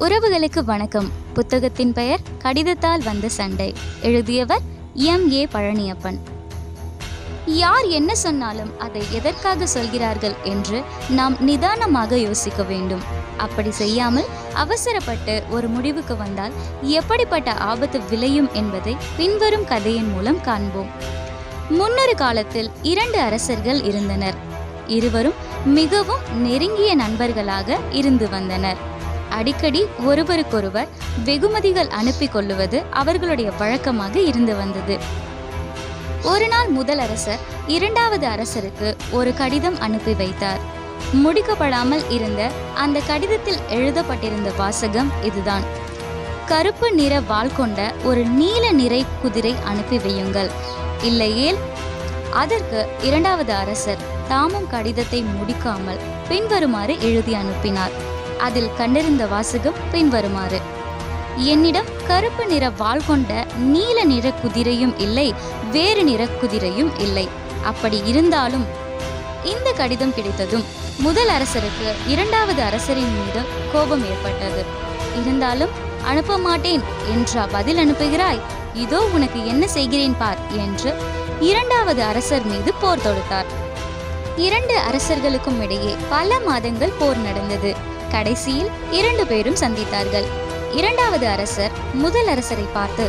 உறவுகளுக்கு வணக்கம். புத்தகத்தின் பெயர் கடிதத்தால் வந்த சண்டை. எழுதியவர் எம். ஏ. பழனியப்பன். யார் என்ன சொன்னாலும் அதை எதற்காக சொல்கிறார்கள் என்று நாம் நிதானமாக யோசிக்க வேண்டும். அப்படி செய்யாமல் அவசரப்பட்டு ஒரு முடிவுக்கு வந்தால் எப்படிப்பட்ட ஆபத்து விளையும் என்பதை பின்வரும் கதையின் மூலம் காண்போம். முன்னொரு காலத்தில் இரண்டு அரசர்கள் இருந்தனர். இருவரும் மிகவும் நெருங்கிய நண்பர்களாக இருந்து வந்தனர். அடிக்கடி ஒருவருக்கொருவர் வெகுமதிகள் அனுப்பி கொள்ளுவது அவர்களுடைய வழக்கமாக இருந்து வந்தது. ஒரு நாள் முதல் அரசர் இரண்டாவது அரசருக்கு ஒரு கடிதம் அனுப்பி வைத்தார். முடிக்கப்படாமல் இருந்த அந்த கடிதத்தில் எழுதப்பட்டிருந்த வாசகம் இதுதான். கருப்பு நிற வாள் கொண்ட ஒரு நீல நிறை குதிரை அனுப்பி வையுங்கள். இல்லையேல் அதற்கு இரண்டாவது அரசர் தாமும் கடிதத்தை முடிக்காமல் பின்வருமாறு எழுதி அனுப்பினார். அதில் கண்டறிந்த வாசகம் பின்வருமாறு. என்னிடம் கருப்பு நிற வாள் கொண்ட நீல நிற குதிரையும் இல்லை வேறு நிற குதிரையும் இல்லை. அப்படி இருந்தாலும் இந்த கடிதம் கிடைத்ததும் முதல் அரசருக்கு இரண்டாவது அரசரின் மீது கோபம் ஏற்பட்டது. இருந்தாலும் அனுப்ப மாட்டேன். என்றா பதில் அனுப்புகிறாய்? இதோ உனக்கு என்ன செய்கிறேன் பார் என்று இரண்டாவது அரசர் மீது போர் தொடுத்தார். இரண்டு அரசர்களுக்கும் இடையே பல மாதங்கள் போர் நடந்தது. கடைசியில் இரண்டு பேரும் சந்தித்தார்கள். இரண்டாவது அரசர் முதல் அரசரை பார்த்து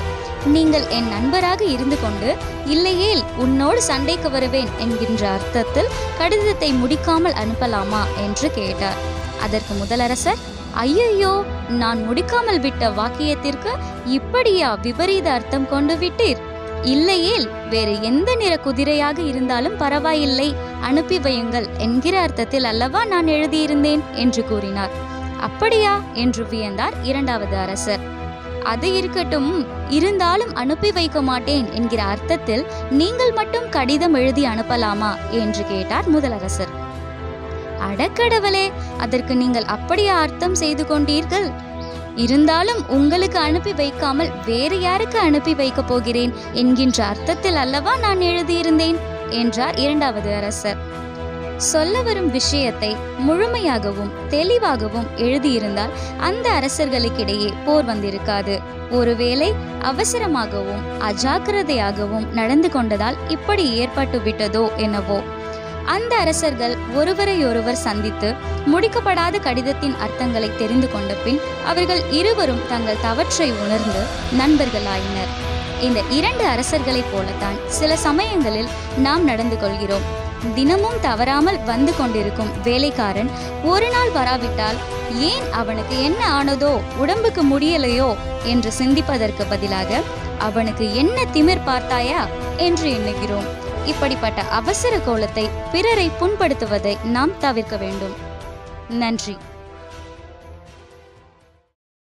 நீங்கள் என் நண்பராக இருந்து கொண்டு இல்லையேல் உன்னோடு சண்டைக்கு வருவேன் என்கின்ற அர்த்தத்தில் கடிதத்தை முடிக்காமல் அனுப்பலாமா என்று கேட்டார். அதற்கு முதலரசர் ஐயையோ நான் முடிக்காமல் விட்ட வாக்கியத்திற்கு இப்படியா விபரீத அர்த்தம் கொண்டு விட்டீர்? இல்லையேல் வேறு எந்த நிற குதிரையாக இருந்தாலும் பரவாயில்லை. அனுப்பி வையுங்கள் என்கிற அர்த்தத்தில் அல்லவா நான் எழுதியிருந்தேன்? என்று கூறினார். அப்படியா? என்று வியந்தார் இரண்டாவது அரசர். அது இருக்கட்டும் இருந்தாலும் அனுப்பி வைக்க மாட்டேன் என்கிற அர்த்தத்தில் நீங்கள் மட்டும் கடிதம் எழுதி அனுப்பலாமா? என்று கேட்டார் முதலரசர். அடக்கடவுளே அதற்கு நீங்கள் அப்படியா அர்த்தம் செய்து கொண்டீர்கள்? இருந்தாலும் உங்களுக்கு அனுப்பி வைக்காமல் வேறு யாருக்கு அனுப்பி வைக்கப் போகிறேன் என்கின்ற அர்த்தத்தில் அல்லவா நான் எழுதியிருந்தேன்? என்றார் இரண்டாவது அரசர். சொல்ல வரும் விஷயத்தை முழுமையாகவும் தெளிவாகவும் எழுதியிருந்தால் அந்த அரசர்களுக்கிடையே போர் வந்திருக்காது. ஒருவேளை அவசரமாகவும் அஜாக்கிரதையாகவும் நடந்து கொண்டதால் இப்படி ஏற்பட்டு விட்டதோ என்னவோ. அந்த அரசர்கள் ஒருவரையொருவர் சந்தித்து முடிக்கப்படாத கடிதத்தின் அர்த்தங்களை தெரிந்து கொண்ட பின் அவர்கள் இருவரும் தங்கள் தவற்றை உணர்ந்து நண்பர்களாயினர். இந்த இரண்டு அரசர்களைப் போலத்தான் சில சமயங்களில் நாம் நடந்து கொள்கிறோம். தினமும் தவறாமல் வந்து கொண்டிருக்கும் வேலைக்காரன் ஒரு நாள் வராவிட்டால் ஏன் அவனுக்கு என்ன ஆனதோ உடம்புக்கு முடியலையோ என்று சிந்திப்பதற்கு பதிலாக அவனுக்கு என்ன திமிர் பார்த்தாயா? என்று எண்ணுகிறோம். இப்படிப்பட்ட அவசர கோலத்தை பிறரை புண்படுத்துவதை நாம் தவிர்க்க வேண்டும். நன்றி.